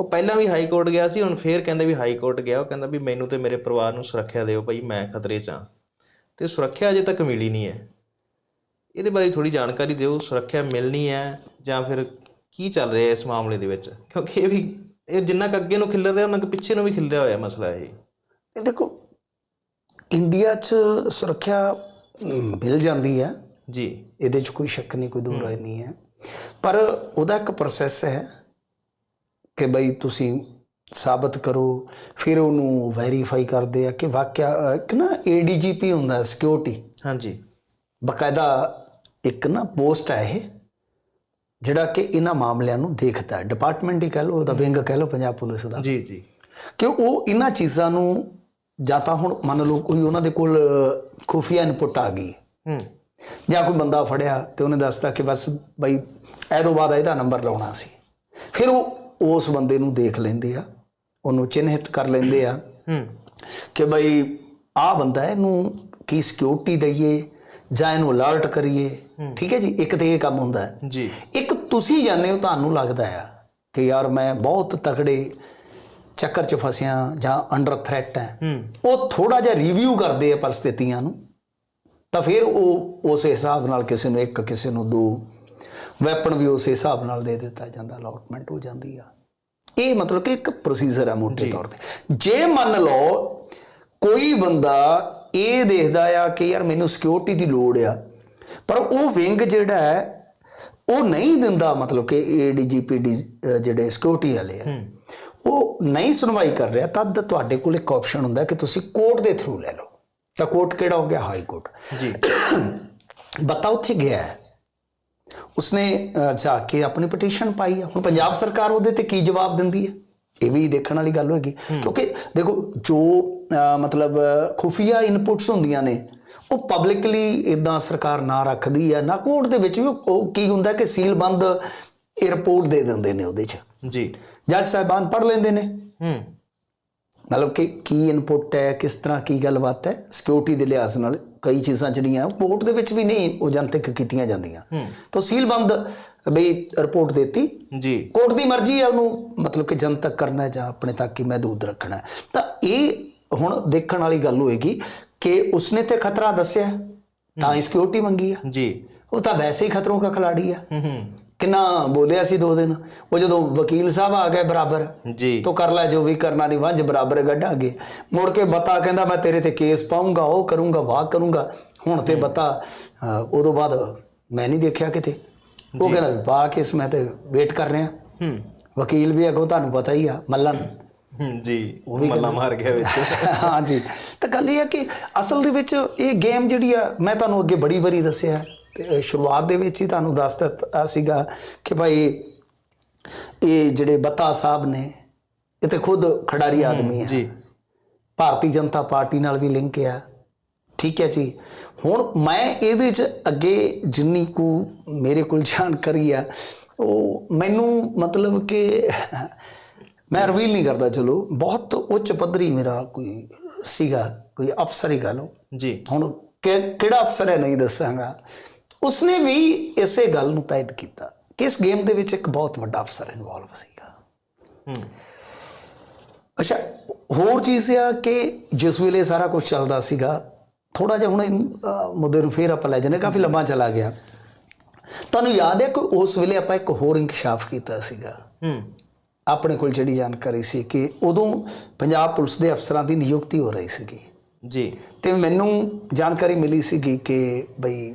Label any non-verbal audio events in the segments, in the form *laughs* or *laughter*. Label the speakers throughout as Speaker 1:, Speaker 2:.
Speaker 1: ਉਹ ਪਹਿਲਾਂ ਵੀ high court ਗਿਆ ਸੀ ਹੁਣ ਫੇਰ ਕਹਿੰਦੇ ਵੀ ਹਾਈ ਕੋਰਟ ਗਿਆ। ਉਹ ਕਹਿੰਦਾ ਵੀ ਮੈਨੂੰ ਤੇ ਮੇਰੇ ਪਰਿਵਾਰ ਨੂੰ ਸੁਰੱਖਿਆ ਦਿਓ ਭਾਈ ਮੈਂ ਖਤਰੇ 'ਚ ਹਾਂ। ਤੇ ਸੁਰੱਖਿਆ ਅਜੇ ਤੱਕ ਮਿਲੀ ਨਹੀਂ ਹੈ। ਇਹਦੇ ਬਾਰੇ ਥੋੜੀ ਜਾਣਕਾਰੀ ਦਿਓ ਸੁਰੱਖਿਆ ਮਿਲਣੀ ਹੈ ਜਾਂ ਫਿਰ ਕੀ ਚੱਲ ਰਿਹਾ ਇਸ ਮਾਮਲੇ ਦੇ ਵਿੱਚ? ਕਿਉਂਕਿ ਇਹ ਵੀ ਇਹ ਜਿੰਨਾ ਕੁ ਅੱਗੇ ਨੂੰ ਖਿੱਲਰ ਰਿਹਾ ਉਹਨਾਂ ਕੁ ਪਿੱਛੇ ਨੂੰ ਵੀ ਖਿੱਲਰਿਆ ਹੋਇਆ ਮਸਲਾ ਇਹ।
Speaker 2: ਦੇਖੋ ਇੰਡੀਆ 'ਚ ਸੁਰੱਖਿਆ ਮਿਲ ਜਾਂਦੀ ਹੈ।
Speaker 1: ਜੀ।
Speaker 2: ਇਹਦੇ 'ਚ ਕੋਈ ਸ਼ੱਕ ਨਹੀਂ ਕੋਈ ਦੋ ਰਾਏ ਨਹੀਂ ਹੈ। ਪਰ ਉਹਦਾ ਇੱਕ ਪ੍ਰੋਸੈਸ ਹੈ। ਕਿ ਬਈ ਤੁਸੀਂ ਸਾਬਤ ਕਰੋ ਫਿਰ ਉਹਨੂੰ ਵੈਰੀਫਾਈ ਕਰਦੇ ਆ ਕਿ ਵਾਕਿਆ ਇੱਕ ਨਾ ਏਡੀਜੀਪੀ ਹੁੰਦਾ ਸਿਕਿਉਰਿਟੀ
Speaker 1: ਹਾਂਜੀ।
Speaker 2: ਬਕਾਇਦਾ ਇੱਕ ਨਾ ਪੋਸਟ ਹੈ ਇਹ ਜਿਹੜਾ ਕਿ ਇਹਨਾਂ ਮਾਮਲਿਆਂ ਨੂੰ ਦੇਖਦਾ ਹੈ। ਡਿਪਾਰਟਮੈਂਟ ਹੀ ਕਹਿ ਲਓ ਉਹਦਾ ਵਿੰਗ ਕਹਿ ਲਓ ਪੰਜਾਬ ਪੁਲਿਸ ਦਾ।
Speaker 1: ਜੀ ਜੀ।
Speaker 2: ਕਿ ਉਹ ਇਹਨਾਂ ਚੀਜ਼ਾਂ ਨੂੰ ਜਾਂ ਤਾਂ ਹੁਣ ਮੰਨ ਲਓ ਕੋਈ ਉਹਨਾਂ ਦੇ ਕੋਲ ਖੁਫੀਆ ਇਨਪੁਟ ਆ ਗਈ।
Speaker 1: ਹੂੰ।
Speaker 2: ਜਾਂ ਕੋਈ ਬੰਦਾ ਫੜਿਆ ਤੇ ਉਹਨੇ ਦੱਸਤਾ ਕਿ ਬਸ ਬਈ ਇਹ ਤੋਂ ਬਾਅਦ ਇਹਦਾ ਨੰਬਰ ਲਾਉਣਾ ਸੀ। ਫਿਰ ਉਹ ਉਸ ਬੰਦੇ ਨੂੰ ਦੇਖ ਲੈਂਦੇ ਆ ਉਹਨੂੰ ਚਿੰਨ੍ਹਿਤ ਕਰ ਲੈਂਦੇ ਆ
Speaker 1: ਹੂੰ।
Speaker 2: ਕਿ ਬਈ ਆਹ ਬੰਦਾ ਹੈ, ਇਹਨੂੰ ਕੀ ਸਿਕਿਉਰਿਟੀ ਦਈਏ ਜਾਂ ਇਹਨੂੰ ਅਲਰਟ ਕਰੀਏ। ਠੀਕ ਹੈ ਜੀ? ਇੱਕ ਤੇ ਇਹ ਕੰਮ ਹੁੰਦਾ ਹੈ।
Speaker 1: ਜੀ।
Speaker 2: ਇੱਕ ਤੁਸੀਂ ਜਾਣਦੇ ਹੋ ਤੁਹਾਨੂੰ ਲੱਗਦਾ ਆ ਕਿ ਯਾਰ ਮੈਂ ਬਹੁਤ ਤਕੜੇ ਚੱਕਰ 'ਚ ਫਸਿਆ ਜਾਂ ਅੰਡਰ ਥ੍ਰੈਟ ਹੂੰ। ਉਹ ਥੋੜਾ ਜਿਹਾ ਰਿਵਿਊ ਕਰਦੇ ਆ ਪਰਿਸਥਿਤੀਆਂ ਨੂੰ ਤਾਂ ਫਿਰ ਉਹ ਉਸ ਹਿਸਾਬ ਨਾਲ ਕਿਸੇ ਨੂੰ ਇੱਕ ਕਿਸੇ ਨੂੰ ਦੋ ਵੈਪਨ ਵੀ ਉਸ ਹਿਸਾਬ ਨਾਲ ਦੇ ਦਿੱਤਾ ਜਾਂਦਾ ਅਲਾਟਮੈਂਟ ਹੋ ਜਾਂਦੀ ਆ। ਇਹ ਮਤਲਬ ਕਿ ਇੱਕ ਪ੍ਰੋਸੀਜਰ ਹੈ ਮੋٹے ਤੌਰ ਤੇ। ਜੇ ਮੰਨ ਲਓ ਕੋਈ ਬੰਦਾ ਇਹ ਦੇਖਦਾ ਆ ਕਿ ਯਾਰ ਮੈਨੂੰ ਸਿਕਿਉਰਿਟੀ ਦੀ ਲੋੜ ਆ ਪਰ ਉਹ ਵਿੰਗ ਜਿਹੜਾ ਹੈ ਉਹ ਨਹੀਂ ਦਿੰਦਾ ਮਤਲਬ ਕਿ ਏਡੀਜੀਪੀ ਜਿਹੜੇ ਸਿਕਿਉਰਿਟੀ ਵਾਲੇ ਆ ਉਹ ਨਹੀਂ ਸੁਣਵਾਈ ਕਰ ਰਿਹਾ ਤਦ ਤੁਹਾਡੇ ਕੋਲ ਇੱਕ ਆਪਸ਼ਨ ਹੁੰਦਾ ਕਿ ਤੁਸੀਂ ਕੋਰਟ ਦੇ ਥਰੂ ਲੈ ਲਓ। ਤਾਂ ਕੋਰਟ ਕਿਹੜਾ ਹੋ ਗਿਆ? ਹਾਈ ਕੋਰਟ
Speaker 1: ਜੀ। *coughs*
Speaker 2: ਬੱਤਾ ਉੱਥੇ ਗਿਆ ਹੈ। ਉਸਨੇ ਜਾ ਕੇ ਆਪਣੀ ਪਟੀਸ਼ਨ ਪਾਈ ਹੈ ਹੁਣ ਪੰਜਾਬ ਸਰਕਾਰ ਉਹਦੇ ਤੇ ਕੀ ਜਵਾਬ ਦਿੰਦੀ ਹੈ? ਇਹ ਵੀ ਦੇਖਣ ਵਾਲੀ ਗੱਲ ਹੋਏਗੀ। ਕਿਉਂਕਿ ਦੇਖੋ ਜੋ ਮਤਲਬ ਖੁਫੀਆ ਇਨਪੁਟਸ ਹੁੰਦੀਆਂ ਨੇ ਉਹ ਪਬਲਿਕਲੀ ਇਦਾਂ ਸਰਕਾਰ ਨਾ ਰੱਖਦੀ ਹੈ ਨਾ ਕੋਰਟ ਦੇ ਵਿੱਚ ਵੀ ਉਹ ਕੀ ਹੁੰਦਾ ਕਿ ਸੀਲ ਬੰਦ ਰਿਪੋਰਟ ਦੇ ਦਿੰਦੇ ਨੇ ਉਹਦੇ 'ਚ।
Speaker 1: ਜੀ।
Speaker 2: ਜੱਜ ਸਾਹਿਬਾਨ ਪੜ੍ਹ ਲੈਂਦੇ ਨੇ।
Speaker 1: ਹੂੰ।
Speaker 2: ਮਤਲਬ ਕਿ ਕੀ ਇਨਪੁਟ ਹੈ ਕਿਸ ਤਰ੍ਹਾਂ ਕੀ ਗੱਲਬਾਤ ਹੈ ਸਿਕਿਉਰਿਟੀ ਦੇ ਲਿਹਾਜ਼ ਨਾਲ ਕਈ ਚੀਜ਼ਾਂ ਜਿਹੜੀਆਂ ਕੋਰਟ ਦੇ ਵਿੱਚ ਵੀ ਨਹੀਂ ਉਹ ਜਨਤਕ ਕੀਤੀਆਂ ਜਾਂਦੀਆਂ। ਤਾਂ ਸੀਲਬੰਦ ਬਈ ਰਿਪੋਰਟ ਦਿੱਤੀ।
Speaker 1: ਜੀ।
Speaker 2: ਕੋਰਟ ਦੀ ਮਰਜ਼ੀ ਹੈ ਉਹਨੂੰ ਮਤਲਬ ਕਿ ਜਨਤਕ ਕਰਨਾ ਹੈ ਜਾਂ ਆਪਣੇ ਤੱਕ ਹੀ ਮਹਿਦੂਦ ਰੱਖਣਾ ਹੈ। ਤਾਂ ਇਹ ਹੁਣ ਦੇਖਣ ਵਾਲੀ ਗੱਲ ਹੋਏਗੀ ਕਿ ਉਸਨੇ ਤੇ ਖਤਰਾ ਦੱਸਿਆ ਤਾਂ ਸਿਕਿਉਰਿਟੀ ਮੰਗੀ ਆ।
Speaker 1: ਜੀ।
Speaker 2: ਉਹ ਤਾਂ ਵੈਸੇ ਹੀ ਖਤਰੋਂ ਕਾ ਖਿਲਾੜੀ ਆ।
Speaker 1: ਹੂੰ ਹੂੰ।
Speaker 2: ਕਿੰਨਾ ਬੋਲਿਆ ਸੀ ਦੋ ਦਿਨ? ਉਹ ਜਦੋਂ ਵਕੀਲ ਸਾਹਿਬ ਆ ਗਏ ਬਰਾਬਰ
Speaker 1: ਜੀ।
Speaker 2: ਤੋ ਕਰ ਲੈ ਜੋ ਵੀ ਕਰਨਾ ਨਹੀਂ ਵੰਜ ਬਰਾਬਰ ਗੱਡਾਂਗੇ ਮੁੜ ਕੇ ਬਤਾ ਕਹਿੰਦਾ ਮੈਂ ਤੇਰੇ ਤੇ ਕੇਸ ਪਾਉਂਗਾ ਉਹ ਕਰੂੰਗਾ ਵਾਹ ਕਰੂੰਗਾ। ਹੁਣ ਤੇ ਬਤਾ ਉਦੋਂ ਬਾਅਦ ਮੈਂ ਨਹੀਂ ਦੇਖਿਆ ਕਿਤੇ। ਉਹ ਕਹਿੰਦਾ ਵੀ ਪਾ ਕੇਸ ਮੈਂ ਤੇ ਵੇਟ ਕਰ ਰਿਹਾ।
Speaker 1: ਹੂੰ।
Speaker 2: ਵਕੀਲ ਵੀ ਅੱਗੋਂ ਤੁਹਾਨੂੰ ਪਤਾ ਹੀ ਆ ਮੱਲਨ
Speaker 1: ਜੀ। ਮੱਲਾ ਮਾਰ ਗਿਆ ਵਿੱਚ। *laughs*
Speaker 2: ਹਾਂ ਜੀ। ਤਾਂ ਗੱਲ ਇਹ ਹੈ ਕਿ ਅਸਲ ਦੇ ਵਿੱਚ ਇਹ ਗੇਮ ਜਿਹੜੀ ਆ ਮੈਂ ਤੁਹਾਨੂੰ ਅੱਗੇ ਬੜੀ ਵਾਰੀ ਦੱਸਿਆ। ਸ਼ੁਰੂਆਤ ਦੇ ਵਿੱਚ ਹੀ ਤੁਹਾਨੂੰ ਦੱਸ ਦਿੱਤਾ ਸੀਗਾ ਕਿ ਭਾਈ ਇਹ ਜਿਹੜੇ ਬੱਤਾ ਸਾਹਿਬ ਨੇ ਇਹ ਤੇ ਖੁਦ ਖਿਡਾਰੀ ਆਦਮੀ ਹੈ
Speaker 1: ਜੀ।
Speaker 2: ਭਾਰਤੀ ਜਨਤਾ ਪਾਰਟੀ ਨਾਲ ਵੀ ਲਿੰਕ ਆ। ਠੀਕ ਹੈ ਜੀ। ਹੁਣ ਮੈਂ ਇਹਦੇ ਚ ਅੱਗੇ ਜਿੰਨੀ ਕੁ ਮੇਰੇ ਕੋਲ ਜਾਣਕਾਰੀ ਆ ਉਹ ਮੈਨੂੰ ਮਤਲਬ ਕਿ ਮੈਂ ਰਿਵੀਲ ਨਹੀਂ ਕਰਦਾ ਚਲੋ ਬਹੁਤ ਉੱਚ ਪੱਧਰੀ ਮੇਰਾ ਕੋਈ ਸੀਗਾ ਕੋਈ ਅਫਸਰ ਹੀ ਕਹ ਲਓ
Speaker 1: ਜੀ।
Speaker 2: ਹੁਣ ਕਿਹੜਾ ਅਫਸਰ ਹੈ ਨਹੀਂ ਦੱਸਾਂਗਾ। ਉਸਨੇ ਵੀ ਇਸੇ ਗੱਲ ਨੂੰ ਤਾਇਦ ਕੀਤਾ ਕਿ ਇਸ ਗੇਮ ਦੇ ਵਿੱਚ ਇੱਕ ਬਹੁਤ ਵੱਡਾ ਅਫਸਰ ਇਨਵੋਲਵ ਸੀਗਾ।
Speaker 1: ਹੂੰ।
Speaker 2: ਅੱਛਾ ਹੋਰ ਚੀਜ਼ ਇਹ ਆ ਕਿ ਜਿਸ ਵੇਲੇ ਸਾਰਾ ਕੁਝ ਚੱਲਦਾ ਸੀਗਾ ਥੋੜਾ ਜਿਹਾ ਹੁਣ ਮੁੱਦੇ ਨੂੰ ਫੇਰ ਆਪਾਂ ਲੈ ਜਨੇ ਕਾਫੀ ਲੰਮਾ ਚਲਾ ਗਿਆ। ਤੁਹਾਨੂੰ ਯਾਦ ਹੈ ਕਿ ਉਸ ਵੇਲੇ ਆਪਾਂ ਇੱਕ ਹੋਰ ਇਨਕਸ਼ਾਫ ਕੀਤਾ ਸੀਗਾ?
Speaker 1: ਹੂੰ।
Speaker 2: ਆਪਣੇ ਕੋਲ ਜਿਹੜੀ ਜਾਣਕਾਰੀ ਸੀ ਕਿ ਉਦੋਂ ਪੰਜਾਬ ਪੁਲਿਸ ਦੇ ਅਫਸਰਾਂ ਦੀ ਨਿਯੁਕਤੀ ਹੋ ਰਹੀ ਸੀਗੀ।
Speaker 1: ਜੀ।
Speaker 2: ਤੇ ਮੈਨੂੰ ਜਾਣਕਾਰੀ ਮਿਲੀ ਸੀਗੀ ਕਿ ਬਈ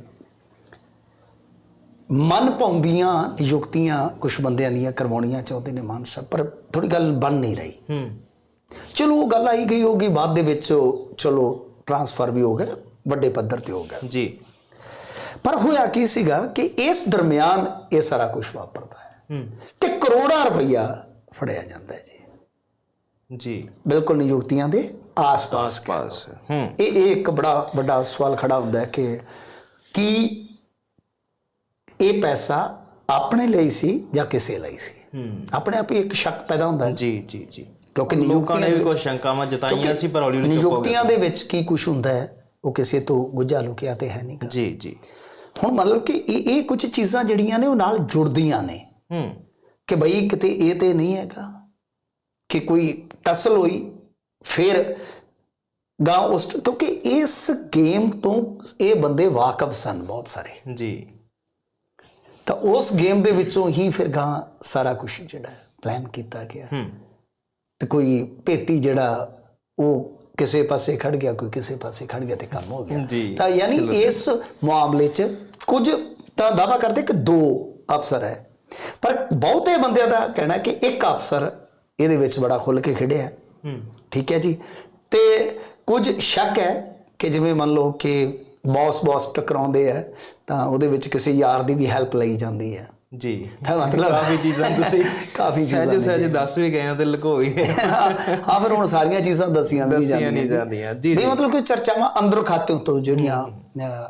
Speaker 2: ਮਨ ਪਾਉਂਦੀਆਂ ਨਿਯੁਕਤੀਆਂ ਕੁਝ ਬੰਦਿਆਂ ਦੀਆਂ ਕਰਵਾਉਣੀਆਂ ਚਾਹੁੰਦੇ ਨੇ ਮਾਨ ਸਾਹਿਬ ਪਰ ਥੋੜੀ ਗੱਲ ਬਣ ਨਹੀਂ ਰਹੀ।
Speaker 1: ਹੂੰ।
Speaker 2: ਚਲੋ ਉਹ ਗੱਲ ਆਈ ਗਈ ਹੋਗੀ ਬਾਅਦ ਦੇ ਵਿੱਚ ਚਲੋ ਟਰਾਂਸਫਰ ਵੀ ਹੋ ਗਿਆ ਵੱਡੇ ਪੱਧਰ ਤੇ ਹੋ ਗਿਆ।
Speaker 1: ਜੀ।
Speaker 2: ਪਰ ਹੋਇਆ ਕੀ ਸੀਗਾ ਕਿ ਇਸ ਦਰਮਿਆਨ ਇਹ ਸਾਰਾ ਕੁਝ ਵਾਪਰਦਾ ਹੈ
Speaker 1: ਹੂੰ।
Speaker 2: ਤੇ ਕਰੋੜਾਂ ਰੁਪਈਆ ਫੜਿਆ ਜਾਂਦਾ ਹੈ ਜੀ।
Speaker 1: ਜੀ।
Speaker 2: ਬਿਲਕੁਲ ਨਿਯੁਕਤੀਆਂ ਦੇ ਆਸ-ਪਾਸ।
Speaker 1: ਪਾਸ ਹੂੰ।
Speaker 2: ਇਹ ਇਹ ਇੱਕ ਬੜਾ ਵੱਡਾ ਸਵਾਲ ਖੜਾ ਹੁੰਦਾ ਹੈ ਕਿ ਕੀ ਇਹ ਪੈਸਾ ਆਪਣੇ ਲਈ ਸੀ ਜਾਂ ਕਿਸੇ ਲਈ ਸੀ? ਆਪਣੇ ਆਪ ਹੀ ਇੱਕ ਸ਼ੱਕ ਪੈਦਾ ਹੁੰਦਾ
Speaker 1: ਜੀ ਜੀ ਜੀ।
Speaker 2: ਕਿਉਂਕਿ
Speaker 1: ਲੋਕਾਂ ਨੇ ਵੀ ਕੁਝ ਸ਼ੰਕਾਵਾਂ ਜਤਾਈਆਂ ਸੀ ਪਰ ਹੌਲੀ ਹੌਲੀ ਚੁੱਪ ਹੋ
Speaker 2: ਨਿਯੁਕਤੀਆਂ ਦੇ ਵਿੱਚ ਕੀ ਕੁਝ ਹੁੰਦਾ ਹੈ ਉਹ ਕਿਸੇ ਤੋਂ ਗੁੱਝਾ ਲੁਕਿਆ ਤੇ ਹੈ ਨਹੀਂ।
Speaker 1: ਜੀ ਜੀ।
Speaker 2: ਹੁਣ ਮਤਲਬ ਕਿ ਇਹ ਇਹ ਕੁਝ ਚੀਜ਼ਾਂ ਜਿਹੜੀਆਂ ਨੇ ਉਹ ਨਾਲ ਜੁੜਦੀਆਂ ਨੇ।
Speaker 1: ਹੂੰ।
Speaker 2: ਕਿ ਬਈ ਕਿਤੇ ਇਹ ਤੇ ਨਹੀਂ ਹੈਗਾ। ਕਿ ਕੋਈ ਟਸਲ ਹੋਈ ਫਿਰ ਗਾਂ ਉਸ ਕਿਉਂਕਿ ਇਸ ਗੇਮ ਤੋਂ ਇਹ ਬੰਦੇ ਵਾਕਫ ਸਨ ਬਹੁਤ ਸਾਰੇ।
Speaker 1: ਜੀ।
Speaker 2: ਤਾਂ ਉਸ ਗੇਮ ਦੇ ਵਿੱਚੋਂ ਹੀ ਫਿਰ ਗਾਂ ਸਾਰਾ ਕੁਝ ਜਿਹੜਾ ਪਲਾਨ ਕੀਤਾ ਗਿਆ।
Speaker 1: ਹੂੰ।
Speaker 2: ਤੇ ਕੋਈ ਭੇਤੀ ਜਿਹੜਾ ਉਹ ਕਿਸੇ ਪਾਸੇ ਖੜ ਗਿਆ ਕੋਈ ਕਿਸੇ ਪਾਸੇ ਖੜ ਗਿਆ ਤੇ ਕੰਮ ਹੋ ਗਿਆ। ਤਾਂ ਯਾਨੀ ਇਸ ਮਾਮਲੇ 'ਚ ਕੁਝ ਤਾਂ ਦਾਵਾ ਕਰਦੇ ਕਿ ਦੋ ਅਫਸਰ ਹੈ। ਪਰ ਬਹੁਤੇ ਬੰਦਿਆਂ ਦਾ ਕਹਿਣਾ ਕਿ ਇੱਕ ਅਫਸਰ ਇਹਦੇ ਵਿੱਚ ਬੜਾ ਖੁੱਲ ਕੇ ਖੜਿਆ
Speaker 1: ਹੂੰ।
Speaker 2: ਠੀਕ ਹੈ ਜੀ। ਤੇ ਕੁਝ ਸ਼ੱਕ ਹੈ ਕਿ ਜਿਵੇਂ ਮੰਨ ਲਓ ਕਿ ਬੌਸ ਬੌਸ ਟਕਰਾਉਂਦੇ ਆ ਤਾਂ ਉਹਦੇ ਵਿੱਚ ਕਿਸੇ ਯਾਰ ਦੀ ਵੀ ਹੈਲਪ ਲਈ ਜਾਂਦੀ ਹੈ
Speaker 1: ਜੀ।
Speaker 2: ਤਾਂ ਮਤਲਬ
Speaker 1: ਕਾਫੀ ਚੀਜ਼ਾਂ ਤੁਸੀਂ
Speaker 2: ਕਾਫੀ ਚੀਜ਼ਾਂ
Speaker 1: ਸਹਿਜ ਸਹਿਜ ਦੱਸ ਵੀ ਗਏ ਹੋ ਤੇ ਲੁਕੋ ਵੀ ਗਏ ਹੋ।
Speaker 2: ਹਾਂ ਫਿਰ ਹੁਣ ਸਾਰੀਆਂ ਚੀਜ਼ਾਂ ਦੱਸੀਆਂ ਨਹੀਂ
Speaker 1: ਦੱਸੀਆਂ
Speaker 2: ਜਾਂਦੀਆਂ
Speaker 1: ਨਹੀਂ
Speaker 2: ਜੀ।
Speaker 1: ਜਾਂਦੀਆਂ। ਜੀ
Speaker 2: ਨਹੀਂ ਮਤਲਬ ਕਿ ਚਰਚਾਵਾਂ ਅੰਦਰ ਖਾਤੇ ਤੋਂ ਜਿਹੜੀਆਂ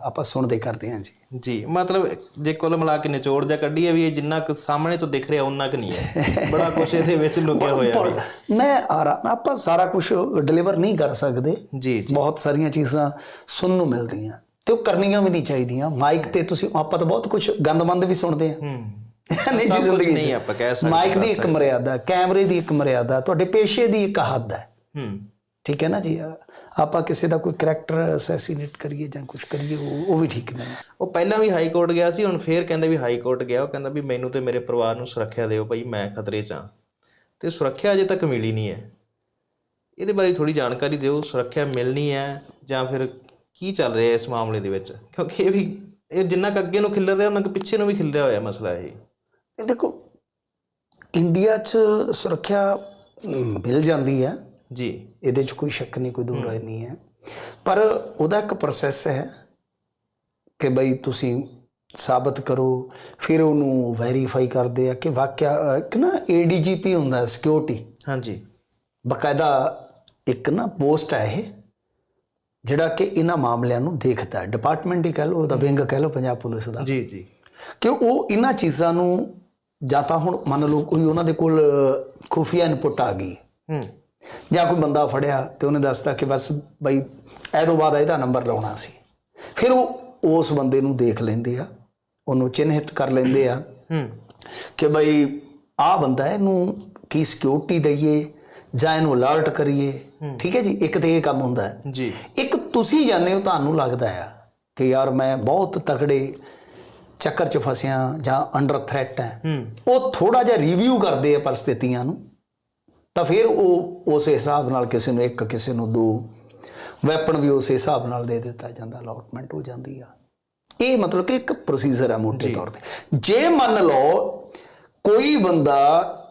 Speaker 2: ਆਪਾਂ ਸੁਣਦੇ ਕਰਦੇ ਹਾਂ ਜੀ।
Speaker 1: ਜੀ ਮਤਲਬ ਜੇ ਕੁੱਲ ਮਿਲਾ ਕੇ ਨਿਚੋੜ ਜਾਂ ਕੱਢੀਏ ਵੀ ਇਹ ਜਿੰਨਾ ਕੁ ਸਾਹਮਣੇ ਤੋਂ ਦਿਖ ਰਿਹਾ ਉਹਨਾਂ ਕੁ ਨਹੀਂ ਹੈ। ਬੜਾ ਕੁਝ ਇਹਦੇ ਵਿੱਚ ਲੁਕਿਆ ਹੋਇਆ ਹੈ
Speaker 2: ਮੈਂ ਆਰਾ ਆਪਾਂ ਸਾਰਾ ਕੁਝ ਡਿਲੀਵਰ ਨਹੀਂ ਕਰ ਸਕਦੇ।
Speaker 1: ਜੀ ਜੀ।
Speaker 2: ਬਹੁਤ ਸਾਰੀਆਂ ਚੀਜ਼ਾਂ ਸੁਣਨ ਨੂੰ ਮਿਲਦੀਆਂ। ਤੇ ਉਹ ਕਰਨੀਆਂ ਵੀ ਨਹੀਂ ਚਾਹੀਦੀਆਂ। ਮਾਈਕ ਤੇ ਤੁਸੀਂ ਆਪਾਂ ਤਾਂ ਬਹੁਤ ਕੁਝ ਗੰਦਮੰਦ ਵੀ ਸੁਣਦੇ ਹੂੰ। *laughs* ਨਹੀਂ ਜੀ ਜ਼ਿੰਦਗੀ।
Speaker 1: ਨਹੀਂ ਆਪਾਂ ਕਹਿ ਸਕਦੇ,
Speaker 2: ਮਾਈਕ ਦੀ ਇੱਕ ਮਰਿਆਦਾ ਕੈਮਰੇ ਦੀ ਇੱਕ ਮਰਿਆਦਾ ਤੁਹਾਡੇ ਪੇਸ਼ੇ ਦੀ ਇੱਕ ਹੱਦ ਹੈ।
Speaker 1: ਹੂੰ।
Speaker 2: ਠੀਕ ਹੈ ਨਾ ਜੀ? ਆਪਾਂ ਕਿਸੇ ਦਾ ਕੋਈ ਕਰੈਕਟਰ ਅਸੈਸੀਨੇਟ ਕਰੀਏ ਜਾਂ ਕੁਝ ਕਰੀਏ ਉਹ ਉਹ ਵੀ ਠੀਕ ਨਹੀਂ।
Speaker 1: ਉਹ ਪਹਿਲਾਂ ਵੀ ਹਾਈ ਕੋਰਟ ਗਿਆ ਸੀ ਹੁਣ ਫੇਰ ਕਹਿੰਦੇ ਵੀ ਹਾਈ ਕੋਰਟ ਗਿਆ। ਉਹ ਕਹਿੰਦਾ ਵੀ ਮੈਨੂੰ ਤੇ ਮੇਰੇ ਪਰਿਵਾਰ ਨੂੰ ਸੁਰੱਖਿਆ ਦਿਓ ਭਾਈ ਮੈਂ ਖਤਰੇ 'ਚ ਹਾਂ। ਤੇ ਸੁਰੱਖਿਆ ਅਜੇ ਤੱਕ ਮਿਲੀ ਨਹੀਂ ਹੈ। ਇਹਦੇ ਬਾਰੇ ਥੋੜੀ ਜਾਣਕਾਰੀ ਦਿਓ ਸੁਰੱਖਿਆ ਮਿਲਣੀ ਹੈ ਜਾਂ ਫਿਰ ਕੀ ਚੱਲ ਰਿਹਾ ਇਸ ਮਾਮਲੇ ਦੇ ਵਿੱਚ? ਕਿਉਂਕਿ ਇਹ ਵੀ ਇਹ ਜਿੰਨਾ ਕੁ ਅੱਗੇ ਨੂੰ ਖਿਲਰ ਰਿਹਾ ਉਹਨਾਂ ਕੁ ਪਿੱਛੇ ਨੂੰ ਵੀ ਖਿਲ ਰਿਹਾ ਹੋਇਆ ਮਸਲਾ ਇਹ।
Speaker 2: ਦੇਖੋ ਇੰਡੀਆ 'ਚ ਸੁਰੱਖਿਆ ਮਿਲ ਜਾਂਦੀ ਹੈ।
Speaker 1: ਜੀ।
Speaker 2: ਇਹਦੇ 'ਚ ਕੋਈ ਸ਼ੱਕ ਨਹੀਂ ਕੋਈ ਦੋ ਰਾਏ ਨਹੀਂ ਹੈ। ਪਰ ਉਹਦਾ ਇੱਕ ਪ੍ਰੋਸੈਸ ਹੈ ਕਿ ਬਈ ਤੁਸੀਂ ਸਾਬਤ ਕਰੋ ਫਿਰ ਉਹਨੂੰ ਵੈਰੀਫਾਈ ਕਰਦੇ ਆ ਕਿ ਵਾਕਿਆ ਇੱਕ ਨਾ ਏਡੀਜੀਪੀ ਹੁੰਦਾ ਸਿਕਿਉਰਿਟੀ
Speaker 1: ਹਾਂਜੀ।
Speaker 2: ਬਕਾਇਦਾ ਇੱਕ ਨਾ ਪੋਸਟ ਹੈ ਇਹ। ਜਿਹੜਾ ਕਿ ਇਹਨਾਂ ਮਾਮਲਿਆਂ ਨੂੰ ਦੇਖਦਾ ਹੈ। ਡਿਪਾਰਟਮੈਂਟ ਹੀ ਕਹਿ ਲਓ ਉਹਦਾ ਵਿੰਗ ਕਹਿ ਲਓ ਪੰਜਾਬ ਪੁਲਿਸ ਦਾ।
Speaker 1: ਜੀ ਜੀ।
Speaker 2: ਕਿ ਉਹ ਇਹਨਾਂ ਚੀਜ਼ਾਂ ਨੂੰ ਜਾਂ ਤਾਂ ਹੁਣ ਮੰਨ ਲਓ ਕੋਈ ਉਹਨਾਂ ਦੇ ਕੋਲ ਖੁਫੀਆ ਇਨਪੁਟ ਆ ਗਈ।
Speaker 1: ਹੂੰ।
Speaker 2: ਜਾਂ ਕੋਈ ਬੰਦਾ ਫੜਿਆ ਤੇ ਉਹਨੇ ਦੱਸਤਾ ਕਿ ਬਸ ਬਈ ਇਹ ਤੋਂ ਬਾਅਦ ਇਹਦਾ ਨੰਬਰ ਲਾਉਣਾ ਸੀ। ਫਿਰ ਉਹ ਉਸ ਬੰਦੇ ਨੂੰ ਦੇਖ ਲੈਂਦੇ ਆ ਉਹਨੂੰ ਚਿੰਨ੍ਹਿਤ ਕਰ ਲੈਂਦੇ ਆ
Speaker 1: ਹੂੰ।
Speaker 2: ਕਿ ਬਈ ਆਹ ਬੰਦਾ ਇਹਨੂੰ ਕੀ ਸਿਕਿਉਰਿਟੀ ਦਈਏ? ਜਾਂ ਇਹਨੂੰ ਅਲਰਟ ਕਰੀਏ ਠੀਕ ਹੈ ਜੀ? ਇੱਕ ਤੇ ਇਹ ਕੰਮ ਹੁੰਦਾ ਹੈ।
Speaker 1: ਜੀ।
Speaker 2: ਇੱਕ ਤੁਸੀਂ ਜਾਣਦੇ ਹੋ ਤੁਹਾਨੂੰ ਲੱਗਦਾ ਆ ਕਿ ਯਾਰ ਮੈਂ ਬਹੁਤ ਤਕੜੇ ਚੱਕਰ 'ਚ ਫਸਿਆ ਜਾਂ ਅੰਡਰ ਥ੍ਰੈਟ
Speaker 1: ਹੂੰ।
Speaker 2: ਉਹ ਥੋੜਾ ਜਿਹਾ ਰਿਵਿਊ ਕਰਦੇ ਆ ਪਰਿਸਥਿਤੀਆਂ ਨੂੰ ਤਾਂ ਫਿਰ ਉਹ ਉਸ ਹਿਸਾਬ ਨਾਲ ਕਿਸੇ ਨੂੰ ਇੱਕ ਕਿਸੇ ਨੂੰ ਦੋ ਵੈਪਨ ਵੀ ਉਸ ਹਿਸਾਬ ਨਾਲ ਦੇ ਦਿੱਤਾ ਜਾਂਦਾ ਅਲਾਟਮੈਂਟ ਹੋ ਜਾਂਦੀ ਆ। ਇਹ ਮਤਲਬ ਕਿ ਇੱਕ ਪ੍ਰੋਸੀਜਰ ਹੈ ਮੋਟੇ ਤੌਰ ਤੇ। ਜੇ ਮੰਨ ਲਓ ਕੋਈ ਬੰਦਾ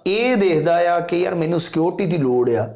Speaker 2: ਇਹ ਦੇਖਦਾ ਆ ਕਿ ਯਾਰ ਮੈਨੂੰ ਸਿਕਿਉਰਿਟੀ ਦੀ ਲੋੜ ਆ।